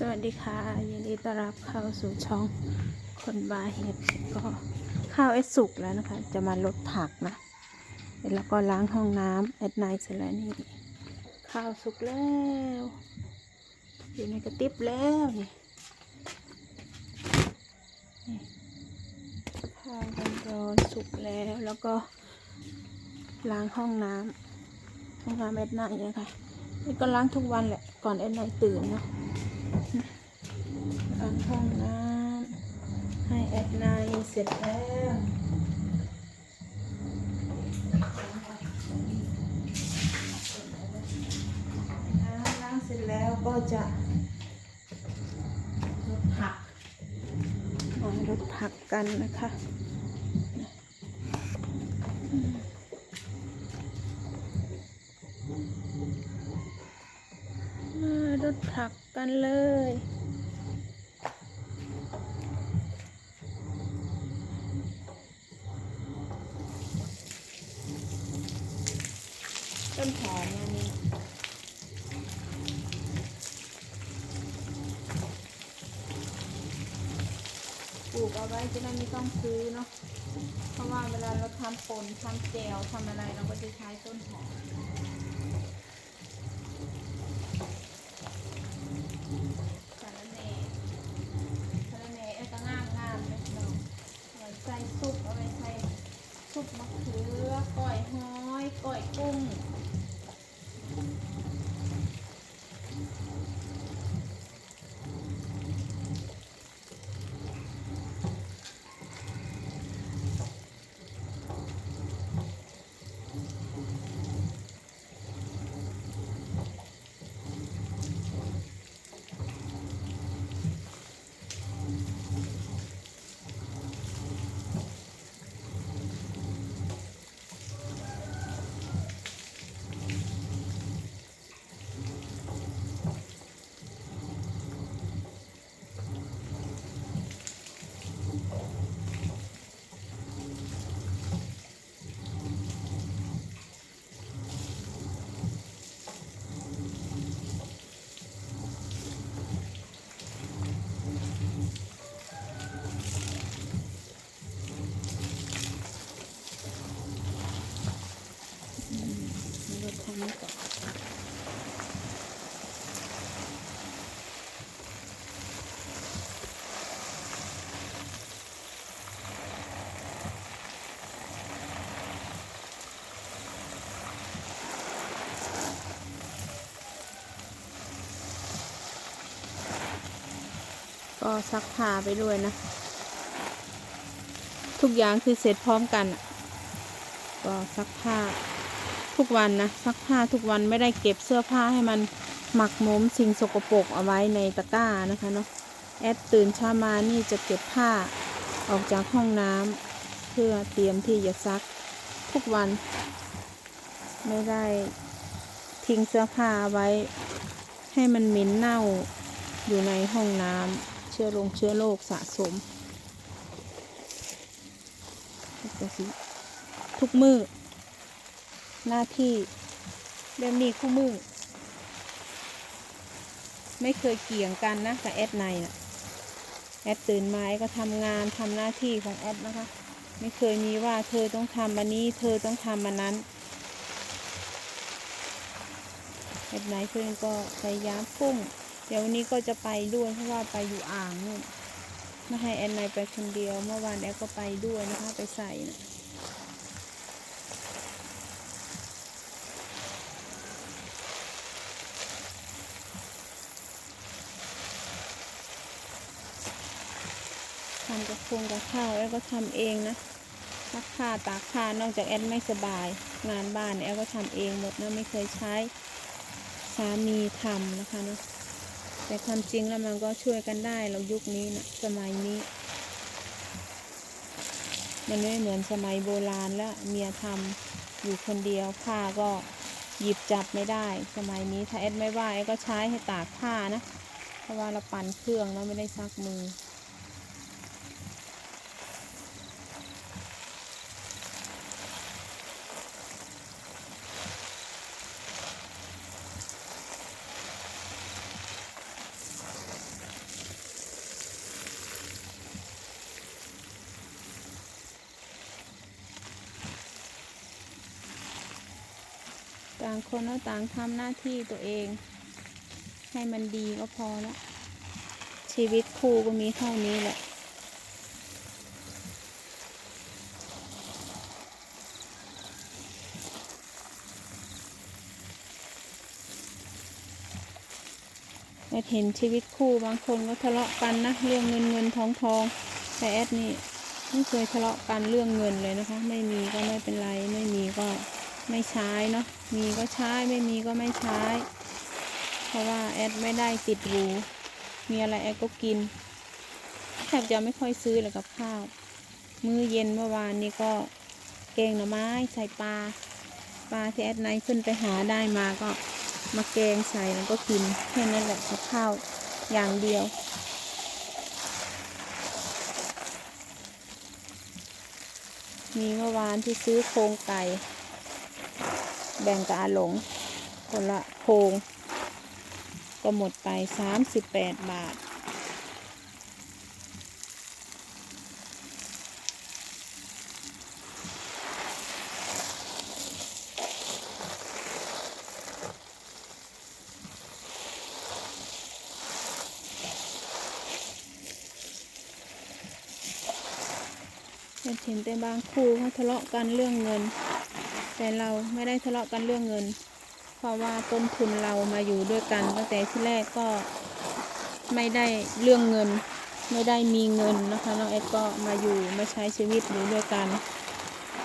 สวัสดีค่ะ ยินดีต้อนรับเข้าสู่ช่องคนบาเห็ดก็ข้าวเอดสุกแล้วนะคะ จะมาลดผักนะ แล้วก็ล้างห้องน้ำแอดไนเสร็จแล้วนี่ ข้าวสุกแล้ว อยู่ในกระติบแล้วนี่ข้าวร้อนสุกแล้วแล้วก็ล้างห้องน้ำห้องน้ำแอดไนนะคะนี่ก็ล้างทุกวันแหละก่อนแอดไนตื่นเนาะ ห้องน้ำให้แอดไนเสร็จแล้วล้างเสร็จแล้วก็จะรดผักมารดผักกันนะคะมารดผักกันเลย้นหอมอันนี่ปลูกเอาไว้จะได้ไม่ต้องซื้อเนาะ เพราะว่าเวลาเราทำปนทำแจวทำอะไรเราก็จะใช้ต้นหอมสาระแหน่สาระแหน่เอ้ยก็งามงามเลยเนาะเอาไว้ใส่ซุปเอาไว้ใส่ซุปมะเขือก้อยห้อยก้อยกุ้ง รถทำนี้ก่อน ก็ซักผ้าไปด้วยนะ ทุกอย่างคือเสร็จพร้อมกัน ก็ซักผ้าทุกวันนะซักผ้าทุกวันไม่ได้เก็บเสื้อผ้าให้มันหมักหมมสิ่งสกปรกเอาไว้ในตะกร้านะคะเนาะแอดตื่นเช้ามานี่จะเก็บผ้าออกจากห้องน้ำเพื่อเตรียมที่จะซักทุกวัน ไม่ได้ทิ้งเสื้อผ้าไว้ ให้มันเหม็นเน่าอยู่ในห้องน้ำ ชื้อลงเชื้อโรคสะสมทุกมือหน้าที่เรื่องนี้คู่มือไม่เคยเกี่ยงกันนะกับแอดในนะแอดตื่นมาก็ทำงานทำหน้าที่ของแอดนะคะ ไม่เคยมีว่าเธอต้องทำอันนี้ เธอต้องทำอันนั้นแอดไนเพื่อนก็พยายามพุ่ง เดี๋ยววันนี้ก็จะไปด้วยเพราะว่าไปอยู่อ่างนู่นไม่ให้แอดไนไปคนเดียว เมื่อวานแอดก็ไปด้วยนะคะไปใส่นะทำกับพงกับข้าวแล้วก็ทำเองนะซักผ้าตากผ้านอกจากแอดไม่สบาย งานบ้านแอดก็ทำเองหมดนะไม่เคยใช้สามีทำนะคะเนาะ แต่ความจริงแล้วมันก็ช่วยกันได้เรายุคนี้นะสมัยนี้ มันไม่เหมือนสมัยโบราณแล้วเมียทำอยู่คนเดียวผ้าก็หยิบจับไม่ได้ สมัยนี้ถ้าแอดไม่ว่าแอดก็ใช้ให้ตากผ้านะ เพราะว่าเราปั่นเครื่องแล้วไม่ได้ซักมือางคนก็ต่างทำหน้าที่ตัวเอง ให้มันดีก็พอแล้วชีวิตคู่ก็มีเท่านี้แหละแอดเห็นชีวิตคู่บางคนก็ทะเลาะกันนะเรื่องเงินเงินทองทองแต่แอดนี่ไม่เคยทะเลาะกันเรื่องเงินเลยนะคะ ไม่มีก็ไม่เป็นไรไม่มีก็ ไม่ใช้เนาะมีก็ใช้ไม่มีก็ไม่ใช้ เพราะว่าแอดไม่ได้ติดหรูมีอะไรแอดก็กินแทบจะไม่ค่อยซื้อเลยกับข้าว มื้อเย็นเมื่อวานนี้ก็แกงหน่อไม้ใส่ปลาปลาที่แอดไนท์ขึ้นไปหาได้มาก็มาแกงใส่แล้วก็กินแค่นั้นแหละกับข้าวอย่างเดียวมีเมื่อวานที่ซื้อโครงไก่ แบ่งกับอาหลง คนละโครงก็หมดไป 38 บาท เห็นแต่บางคู่เขาทะเลาะกันเรื่องเงิน แต่เราไม่ได้ทะเลาะกันเรื่องเงิน เพราะว่าต้นทุนเรามาอยู่ด้วยกันตั้งแต่ที่แรกก็ไม่ได้เรื่องเงิน ไม่ได้มีเงินนะคะน้องแอดก็มาอยู่มาใช้ชีวิตอยู่ด้วยกัน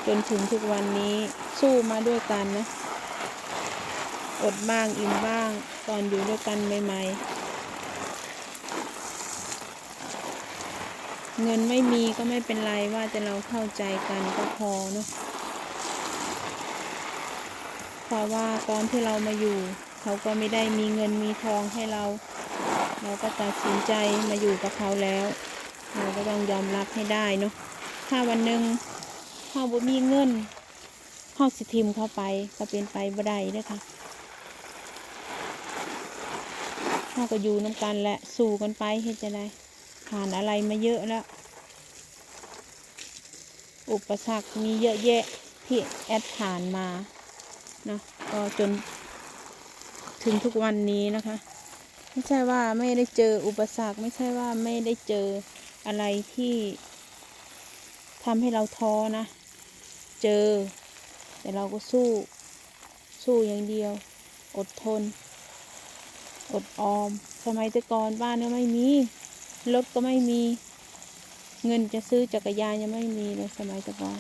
จนถึงทุกวันนี้สู้มาด้วยกันนะอดบ้างอิ่มบ้างตอนอยู่ด้วยกันใหม่ๆ เงินไม่มีก็ไม่เป็นไรว่าแต่เราเข้าใจกันก็พอเนาะ ราะว่าตอนที่เรามาอยู่ เขาก็ไม่ได้มีเงินมีทองให้เรา เราก็ตัดสินใจมาอยู่กับเขาแล้ว เราก็ต้องยอมรับให้ได้เนาะถ้าวันหนึ่งเขาบ่มีเงินเขาสิทิมเข้าไปก็เป็นไปบ่ได้เด้อค่ะเขาก็อยู่น้ำกันแหละสู้กันไปเฮ็ดจะได้ผ่านอะไรมาเยอะแล้วอุปสรรคมีเยอะแยะที่แอดผ่านมา นะก็จนถึงทุกวันนี้นะคะ ไม่ใช่ว่าไม่ได้เจออุปสรรค ไม่ใช่ว่าไม่ได้เจออะไรที่ทำให้เราท้อนะ เจอ แต่เราก็สู้ สู้อย่างเดียว อดทน อดออม สมัยแต่ก่อนบ้านเนี่ยไม่มี รถก็ไม่มี เงินจะซื้อจักรยานยังไม่มีเลยสมัยแต่ก่อน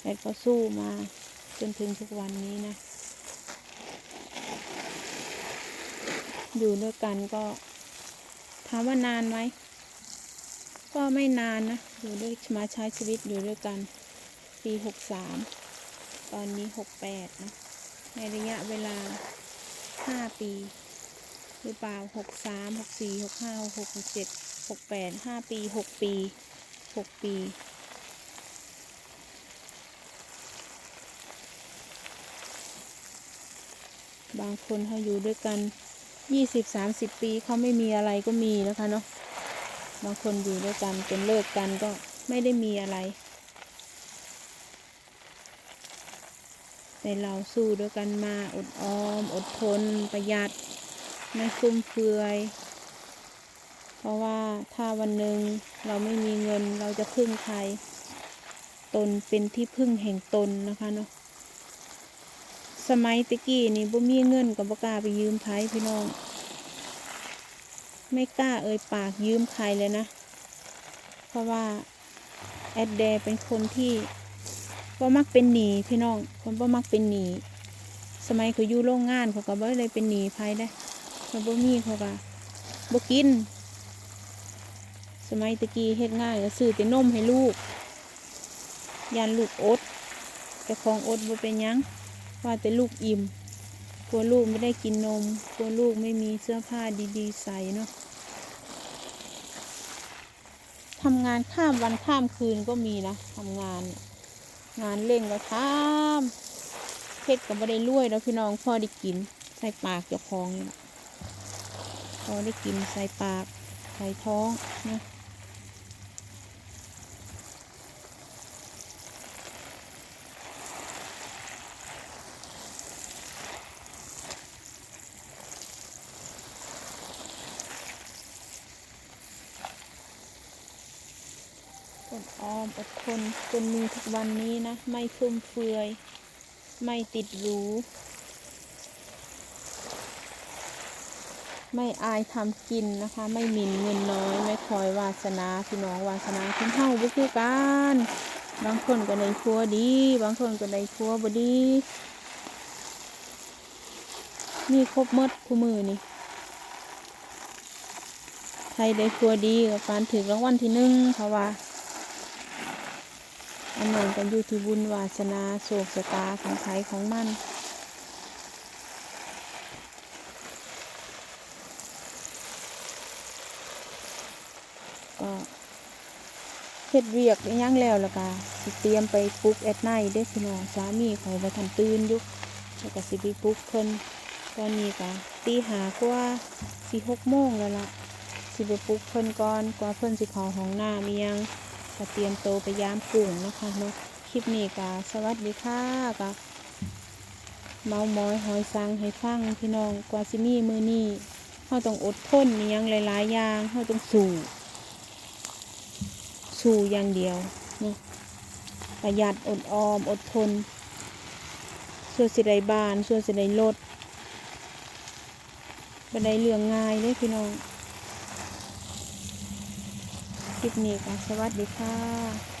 แต่ก็สู้มา จนถึงทุกวันนี้นะ อยู่ด้วยกันก็ถามว่านานไหมก็ไม่นานนะ อยู่ด้วยมาใช้ชีวิตอยู่ด้วยกัน ปีหกสามตอนนี้หกแปดนะ ในระยะเวลาห้าปี หรือเปล่าหกสามหกสี่หกห้าหกหกเจ็ดหกแปดห้าปีหกปีหกปี บางคนเขาอยู่ด้วยกันยี่สิบสามสิบปีเขาไม่มีอะไรก็มีนะคะเนาะบางคนอยู่ด้วยกันจนเลิกกันก็ไม่ได้มีอะไร แต่เราสู้ด้วยกันมาอดออม อดทน ประหยัด ไม่ฟุ่มเฟือย เพราะว่าถ้าวันหนึ่งเราไม่มีเงินเราจะพึ่งใคร ตนเป็นที่พึ่งแห่งตนนะคะเนาะ สมัยตะกี้นี่บ่มีเงินกับบ่กล้าไปยืมไผพี่น้อง ไม่กล้าเอ่ยปากยืมใครเลยนะ เพราะว่าแอดแดเป็นคนที่บ่มักเป็นหนีพี่น้องคนบ่มักเป็นหนีสมัยเขาอยู่โรงงานเขาก็บ่ได้เป็นหนีไผได้เขาบ่มีเขาก็บ่กิน สมัยตะกี้เฮ็ดง่านก็ซื้อแต่นมให้ลูกยันลูกอดแต่ของอดบ่เป็นยัง ว่าแต่ลูกอิ่มกลัวลูกไม่ได้กินนมกลัวลูกไม่มีเสื้อผ้าดีๆใส่เนาะทำงานข้ามวันข้ามคืนก็มีนะทำงาน งานเล่งก็ทำเพชรก็ไม่ได้รวยแล้วพี่น้องพ่อได้กิน ใส่ปากเจ้าของนี่แหละพอได้กินใส่ปากใส่ท้องนะ อด อดทนจนมีทุกวันนี้นะ ไม่ฟุ่มเฟือย ไม่ติดหรู ไม่อายทำกินนะคะ ไม่หมิ่นเงินน้อย ไม่คอยวาสนาพี่น้องวาสนาคุณเฮาบุคือกันบางคนก็ในครัวดี บางคนก็ในครัวบดีมีครบหมดคู่มือนี่ใครได้ครัวดีกับการถือรางวัลที่หนึ่งเพราะว่า อันนั้นกันอยู่ที่บุญวาสนาโศกชะตาของใครของมันก็เฮ็ดเวียกอิหยังแล้วแล้วก็สิเตรียมไปปลุกแอดไนเด้อพี่น้องสามีเขาบ่ทันตื่นอยู่แล้วก็สิไปปลุกเพิ่นตอนนี้ก็ตีหากว่าสิหกโมงแล้วล่ะสิไปปลุกเพิ่นก่อนกว่าเพิ่นสิเข้าห้องน้ำมียัง ก็เตรียมโตไปยามกุ้งนะคะเนาะคลิปนี้ก็สวัสดีค่ะก็เมามอยหอยสังให้ฟังพี่น้องกว่าสิมี่มือนี้เฮาต้องอดทนมียังหลายๆอย่างเฮาต้องสู้สู้อย่างเดียวนี่ประหยัดอดออมอดทน ส่วนสิไดบาน ส่วนสิได้รถบันไดเรื่องง่ายเลยพี่น้อง คลิปนี้ค่ะสวัสดีค่ะ